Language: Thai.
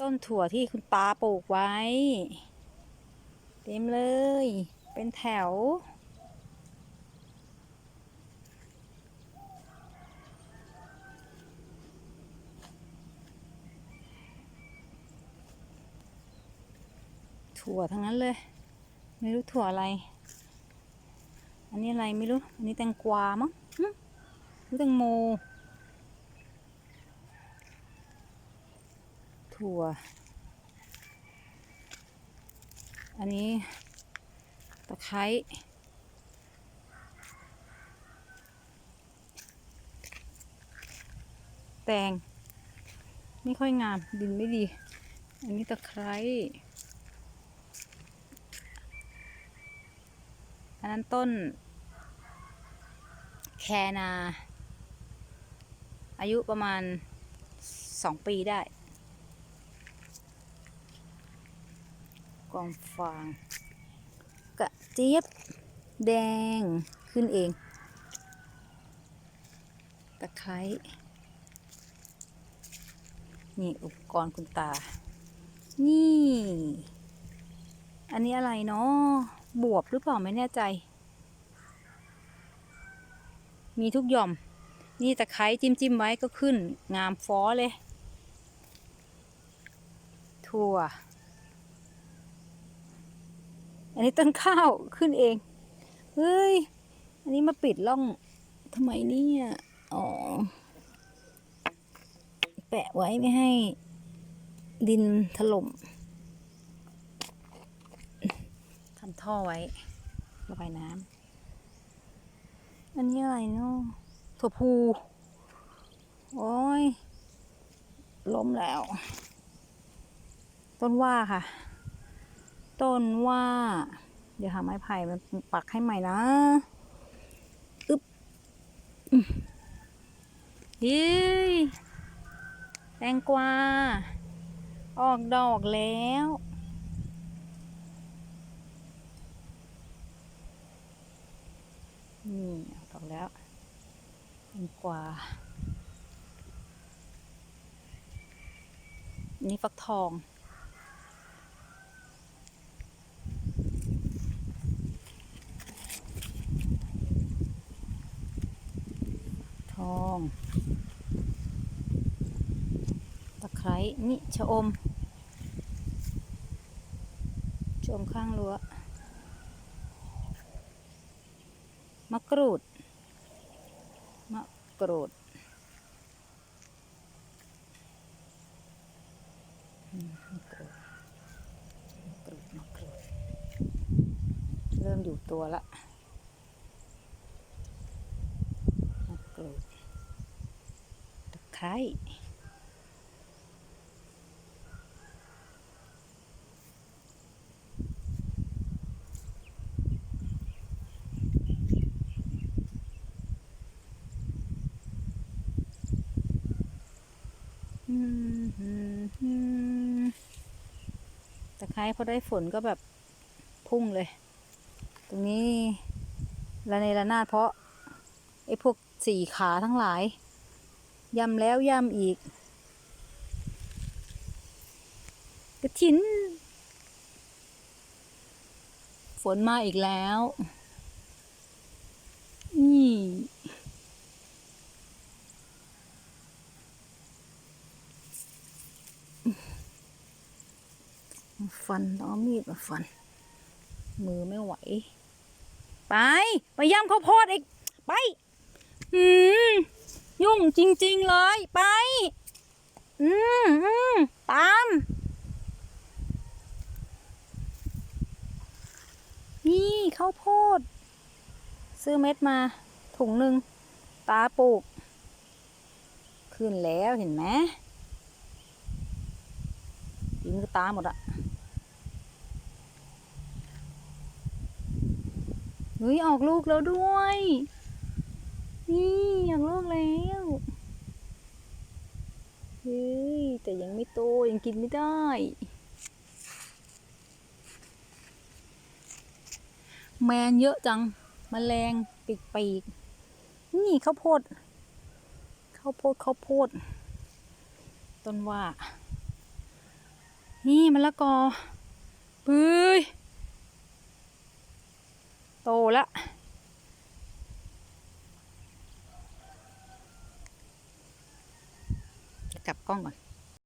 ต้นถั่วที่คุณตาปลูกไว้ เต็มเลย เป็นแถว ถั่วทั้งนั้นเลย ไม่รู้ถั่วอะไร อันนี้อะไรไม่รู้ อันนี้แตงกวามั้งรือแตงโม ถั่ว อันนี้ตะไคร้แตง ไม่ค่อยงาม ดินไม่ดี อันนี้ตะไคร้อันนั้นต้น แคนา อายุประมาณสองปีได้ องฟาง กระเจี๊ยบแดงขึ้นเอง ตะไคร้ นี่อุปกรณ์คุณตา นี่ อันนี้อะไรเนาะบวบหรือเปล่าไม่แน่ใจ มีทุกหย่อม นี่ตะไคร้จิ้มจิ้มไว้ก็ขึ้น งามฟ้อเลย ถั่ว อันนี้ต้นข้าวขึ้นเอง เฮ้ย อันนี้มาปิดร่องทำไมเนี่ยอ๋อ แปะไว้ไม่ให้ดินถล่มทำท่อไว้ระบายน้ำ อันนี้อะไรเนาะถั่วพู โอ้ย ล้มแล้ว ต้นว่าค่ะ ต้นว่า เดี๋ยวหาไม้ไผ่มาปักให้ใหม่นะอึ๊บยี่แตงกวา ออกดอกแล้วนี่ออกดอกแล้วแตงกวา นี่ฟักทอง องตะไคร้นี่ชะอม ชะอมข้างรั้ว มะกรูด มะกรูดอืมมะกกรูดเริ่มอยู่ตัวละกรูดตะ ไคร้ตะไคร้พอได้ฝนก็แบบพุ่งเลย ตรงนี้ระเนระนาดเพราะไอ้พวกสี่ขาทั้งหลาย ย้ำแล้วย้ำอีก กระถิน ฝนมาอีกแล้ว นี่ฟันต้องเอามีดมาฟัน มือไม่ไหว ไป ไปย่ำข้าวโพดอีก ไป อืม ยุ่งจริง ๆ เลย ไป อืมอืมตาม นี่ข้าวโพด ซื้อเม็ดมา ถุงหนึ่ง ตาปลูก ขึ้นแล้วเห็นไหมยิงก็ตาหมดอะเฮ้ยออกลูกแล้วด้วย นี่ออกลูกแล้วเฮ้ยแต่ยังไม่โตยังกินไม่ได้ แมงเยอะจังมแมลงปีกปีกนี่ข้าวโพดข้าวโพดข้าวโพด ต้นว่า นี่มะละกอปื้ยโตและ กลับกล้องก่อน